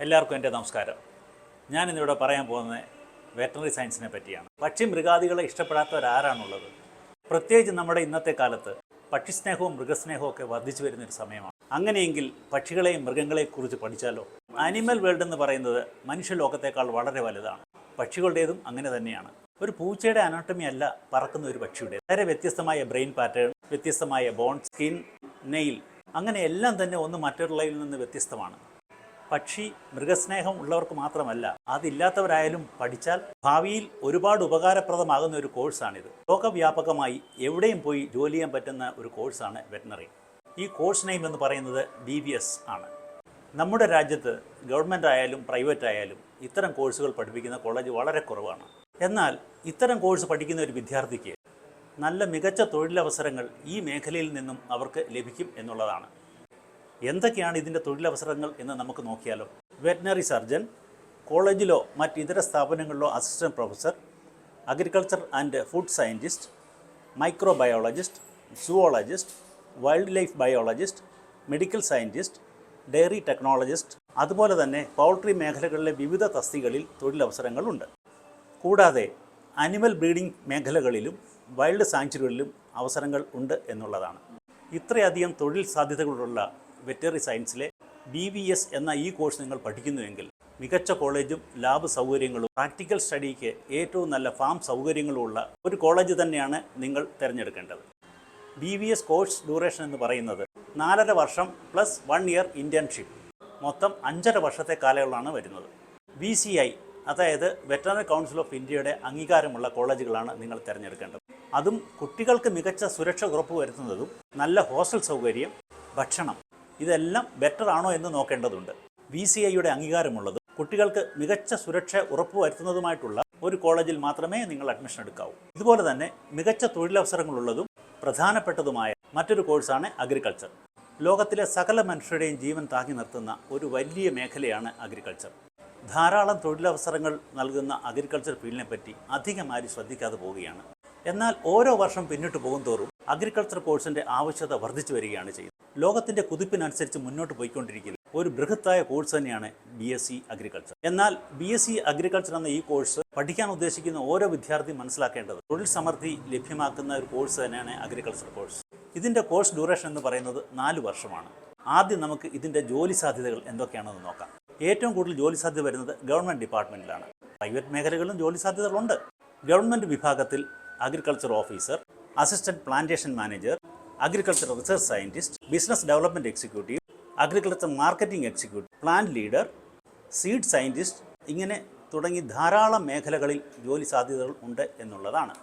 എല്ലാവർക്കും എന്റെ നമസ്കാരം. ഞാൻ ഇന്നിവിടെ പറയാൻ പോകുന്നത് വെറ്ററിനറി സയൻസിനെ പറ്റിയാണ്. പക്ഷി മൃഗാദികളെ ഇഷ്ടപ്പെടാത്തവരാരാണുള്ളത്? പ്രത്യേകിച്ച് നമ്മുടെ ഇന്നത്തെ കാലത്ത് പക്ഷിസ്നേഹവും മൃഗസ്നേഹവും ഒക്കെ വർദ്ധിച്ചു വരുന്നൊരു സമയമാണ്. അങ്ങനെയെങ്കിൽ പക്ഷികളെയും മൃഗങ്ങളെയും കുറിച്ച് പഠിച്ചാലോ? ആനിമൽ വേൾഡ് എന്ന് പറയുന്നത് മനുഷ്യലോകത്തേക്കാൾ വളരെ വലുതാണ്. പക്ഷികളുടേതും അങ്ങനെ തന്നെയാണ്. ഒരു പൂച്ചയുടെ അനോട്ടമി അല്ല പറക്കുന്ന ഒരു പക്ഷിയുടെ വളരെ വ്യത്യസ്തമായ ബ്രെയിൻ പാറ്റേൺ വ്യത്യസ്തമായ ബോൺ സ്കിൻ നെയിൽ അങ്ങനെ എല്ലാം തന്നെ ഒന്ന് മറ്റുള്ളതിൽ നിന്ന് വ്യത്യസ്തമാണ്. പക്ഷി മൃഗസ്നേഹം ഉള്ളവർക്ക് മാത്രമല്ല അതില്ലാത്തവരായാലും പഠിച്ചാൽ ഭാവിയിൽ ഒരുപാട് ഉപകാരപ്രദമാകുന്ന ഒരു കോഴ്സാണിത്. ലോകവ്യാപകമായി എവിടെയും പോയി ജോലി ചെയ്യാൻ പറ്റുന്ന ഒരു കോഴ്സാണ് വെറ്റിനറി. ഈ കോഴ്സ് നെയിം എന്ന് പറയുന്നത് ബി എസ് ആണ്. നമ്മുടെ രാജ്യത്ത് ഗവൺമെന്റ് ആയാലും പ്രൈവറ്റ് ആയാലും ഇത്തരം കോഴ്സുകൾ പഠിപ്പിക്കുന്ന കോളേജ് വളരെ കുറവാണ്. എന്നാൽ ഇത്തരം കോഴ്സ് പഠിക്കുന്ന ഒരു വിദ്യാർത്ഥിക്ക് നല്ല മികച്ച തൊഴിലവസരങ്ങൾ ഈ മേഖലയിൽ നിന്നും അവർക്ക് ലഭിക്കും എന്നുള്ളതാണ്. എന്തൊക്കെയാണ് ഇതിന്റെ തൊഴിലവസരങ്ങൾ എന്ന് നമുക്ക് നോക്കിയാലോ. വെറ്റിനറി സർജൻ കോളേജിലോ മറ്റ് മറ്റിതര സ്ഥാപനങ്ങളിലോ assistant professor agriculture and food scientist microbiologist zoologist wildlife biologist medical scientist dairy technologist അതുപോലെ തന്നെ പൗൾട്രി മേഖലകളിലെ വിവിധ തസ്തികളിൽ തൊഴിലവസരങ്ങളുണ്ട്. കൂടാതെ അനിമൽ ബ്രീഡിംഗ് മേഖലകളിലും വൈൽഡ് സാങ്ച്വറികളിലും അവസരങ്ങൾ ഉണ്ട് എന്നുള്ളതാണ്. ഇത്രയധികം തൊഴിൽ സാധ്യതകളുള്ള വെറ്ററി സയൻസിലെ ബി വി എസ് എന്ന ഈ കോഴ്സ് നിങ്ങൾ പഠിക്കുന്നുവെങ്കിൽ മികച്ച കോളേജും ലാബ് സൗകര്യങ്ങളും പ്രാക്ടിക്കൽ സ്റ്റഡിക്ക് ഏറ്റവും നല്ല ഫാം സൗകര്യങ്ങളുമുള്ള ഒരു കോളേജ് തന്നെയാണ് നിങ്ങൾ തിരഞ്ഞെടുക്കേണ്ടത്. B V S course duration എന്ന് പറയുന്നത് നാലര വർഷം പ്ലസ് വൺ ഇയർ ഇന്റേൺഷിപ്പ് മൊത്തം അഞ്ചര വർഷത്തെ കാലയളവാണ് വരുന്നത്. ബി സി ഐ അതായത് വെറ്ററിനറി കൗൺസിൽ ഓഫ് ഇന്ത്യയുടെ അംഗീകാരമുള്ള കോളേജുകളാണ് നിങ്ങൾ തിരഞ്ഞെടുക്കേണ്ടത്. അതും കുട്ടികൾക്ക് മികച്ച സുരക്ഷ ഉറപ്പ് വരുത്തുന്നതും നല്ല ഹോസ്റ്റൽ സൗകര്യം ഭക്ഷണം ഇതെല്ലാം ബെറ്റർ ആണോ എന്ന് നോക്കേണ്ടതുണ്ട്. ബി സി ഐയുടെ അംഗീകാരമുള്ളതും കുട്ടികൾക്ക് മികച്ച സുരക്ഷ ഉറപ്പുവരുത്തുന്നതുമായിട്ടുള്ള ഒരു കോളേജിൽ മാത്രമേ നിങ്ങൾ അഡ്മിഷൻ എടുക്കാവൂ. ഇതുപോലെ തന്നെ മികച്ച തൊഴിലവസരങ്ങളുള്ളതും പ്രധാനപ്പെട്ടതുമായ മറ്റൊരു കോഴ്സാണ് അഗ്രികൾച്ചർ ലോകത്തിലെ സകല മനുഷ്യരുടെയും ജീവൻ താങ്ങി നിർത്തുന്ന ഒരു വലിയ മേഖലയാണ് അഗ്രികൾച്ചർ ധാരാളം തൊഴിലവസരങ്ങൾ നൽകുന്ന അഗ്രികൾച്ചർ ഫീൽഡിനെ പറ്റി അധികം ശ്രദ്ധിക്കാതെ പോവുകയാണ്. എന്നാൽ ഓരോ വർഷം പിന്നിട്ട് പോകും തോറും അഗ്രികൾച്ചർ കോഴ്സിന്റെ ആവശ്യകത വർദ്ധിച്ചു വരികയാണ് ചെയ്യുന്നത്. ലോകത്തിന്റെ കുതിപ്പിനനുസരിച്ച് മുന്നോട്ട് പോയിക്കൊണ്ടിരിക്കുന്നത് ഒരു ബൃഹത്തായ കോഴ്സ് തന്നെയാണ് ബി എസ് സി അഗ്രികൾച്ചർ എന്നാൽ ബി എസ് സി അഗ്രികൾച്ചർ എന്ന ഈ കോഴ്സ് പഠിക്കാൻ ഉദ്ദേശിക്കുന്ന ഓരോ വിദ്യാർത്ഥി മനസ്സിലാക്കേണ്ടത് തൊഴിൽ സമൃദ്ധി ലഭ്യമാക്കുന്ന ഒരു കോഴ്സ് തന്നെയാണ് അഗ്രികൾച്ചർ കോഴ്സ് ഇതിന്റെ കോഴ്സ് ഡ്യൂറേഷൻ എന്ന് പറയുന്നത് നാല് വർഷമാണ്. ആദ്യം നമുക്ക് ഇതിന്റെ ജോലി സാധ്യതകൾ എന്തൊക്കെയാണെന്ന് നോക്കാം. ഏറ്റവും കൂടുതൽ ജോലി സാധ്യത വരുന്നത് ഗവൺമെന്റ് ഡിപ്പാർട്ട്മെന്റിലാണ് പ്രൈവറ്റ് മേഖലകളിലും ജോലി സാധ്യതകളുണ്ട്. ഗവൺമെന്റ് വിഭാഗത്തിൽ agriculture officer assistant plantation manager agriculture research scientist business development executive agriculture marketing executive plant leader seed scientist ഇങ്ങനെ തുടങ്ങി ധാരാളം മേഖലകളിൽ ജോലി സാധ്യതകൾ ഉണ്ട് എന്നുള്ളതാണ്.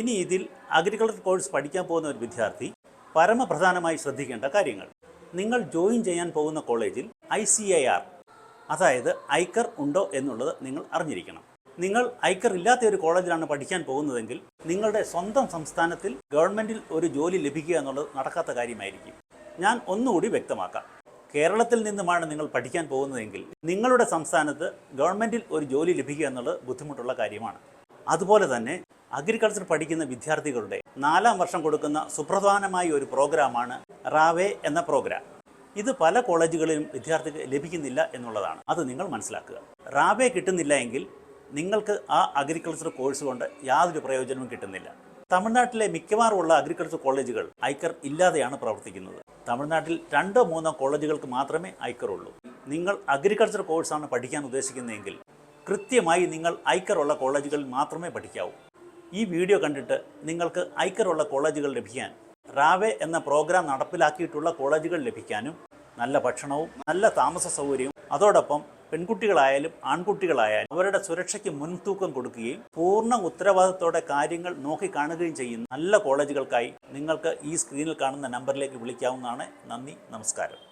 ഇനി ഇതിൽ അഗ്രികൾച്ചർ കോഴ്സ് പഠിക്കാൻ പോകുന്ന ഒരു വിദ്യാർത്ഥി പരമപ്രധാനമായി ശ്രദ്ധിക്കേണ്ട കാര്യങ്ങൾ. നിങ്ങൾ ജോയിൻ ചെയ്യാൻ പോകുന്ന കോളേജിൽ ഐ സി ഐ ആർ അതായത് ഐക്കർ ഉണ്ടോ എന്നുള്ളത് നിങ്ങൾ അറിഞ്ഞിരിക്കണം. നിങ്ങൾ ഐക്കർ ഇല്ലാത്ത ഒരു കോളേജിലാണ് പഠിക്കാൻ പോകുന്നതെങ്കിൽ നിങ്ങളുടെ സ്വന്തം സംസ്ഥാനത്തിൽ ഗവൺമെന്റിൽ ഒരു ജോലി ലഭിക്കുക എന്നുള്ളത് നടക്കാത്ത കാര്യമായിരിക്കും. ഞാൻ ഒന്നുകൂടി വ്യക്തമാക്കാം. കേരളത്തിൽ നിന്നുമാണ് നിങ്ങൾ പഠിക്കാൻ പോകുന്നതെങ്കിൽ നിങ്ങളുടെ സംസ്ഥാനത്ത് ഗവൺമെന്റിൽ ഒരു ജോലി ലഭിക്കുക എന്നുള്ളത് ബുദ്ധിമുട്ടുള്ള കാര്യമാണ്. അതുപോലെ തന്നെ അഗ്രികൾച്ചർ പഠിക്കുന്ന വിദ്യാർത്ഥികളുടെ നാലാം വർഷം കൊടുക്കുന്ന സുപ്രധാനമായ ഒരു പ്രോഗ്രാമാണ് റാവേ എന്ന പ്രോഗ്രാം. ഇത് പല കോളേജുകളിലും വിദ്യാർത്ഥികൾ ലഭിക്കുന്നില്ല എന്നുള്ളതാണ്. അത് നിങ്ങൾ മനസ്സിലാക്കുക. റാവേ കിട്ടുന്നില്ല എങ്കിൽ നിങ്ങൾക്ക് ആ അഗ്രികൾച്ചർ കോഴ്സ് കൊണ്ട് യാതൊരു പ്രയോജനവും കിട്ടുന്നില്ല. തമിഴ്നാട്ടിലെ മിക്കവാറുമുള്ള അഗ്രികൾച്ചർ കോളേജുകൾ ഐക്കർ ഇല്ലാതെയാണ് പ്രവർത്തിക്കുന്നത്. തമിഴ്നാട്ടിൽ രണ്ടോ മൂന്നോ കോളേജുകൾക്ക് മാത്രമേ ഐക്കർ ഉള്ളൂ നിങ്ങൾ അഗ്രികൾച്ചർ കോഴ്സാണ് പഠിക്കാൻ ഉദ്ദേശിക്കുന്നതെങ്കിൽ കൃത്യമായി നിങ്ങൾ ഐക്കർ ഉള്ള കോളേജുകളിൽ മാത്രമേ പഠിക്കാവൂ. ഈ വീഡിയോ കണ്ടിട്ട് നിങ്ങൾക്ക് ഐക്കർ ഉള്ള കോളേജുകൾ ലഭിക്കാൻ റാവെ എന്ന പ്രോഗ്രാം നടപ്പിലാക്കിയിട്ടുള്ള കോളേജുകൾ ലഭിക്കാനും നല്ല ഭക്ഷണവും നല്ല താമസ സൗകര്യവും അതോടൊപ്പം പെൺകുട്ടികളായാലും ആൺകുട്ടികളായാലും അവരുടെ സുരക്ഷയ്ക്ക് മുൻതൂക്കം കൊടുക്കുകയും പൂർണ ഉത്തരവാദിത്തോടെ കാര്യങ്ങൾ നോക്കി കാണുകയും ചെയ്യുന്ന നല്ല കോളേജുകൾക്കായി നിങ്ങൾക്ക് ഈ സ്ക്രീനിൽ കാണുന്ന നമ്പറിലേക്ക് വിളിക്കാവുന്നതാണ്. നന്ദി നമസ്കാരം.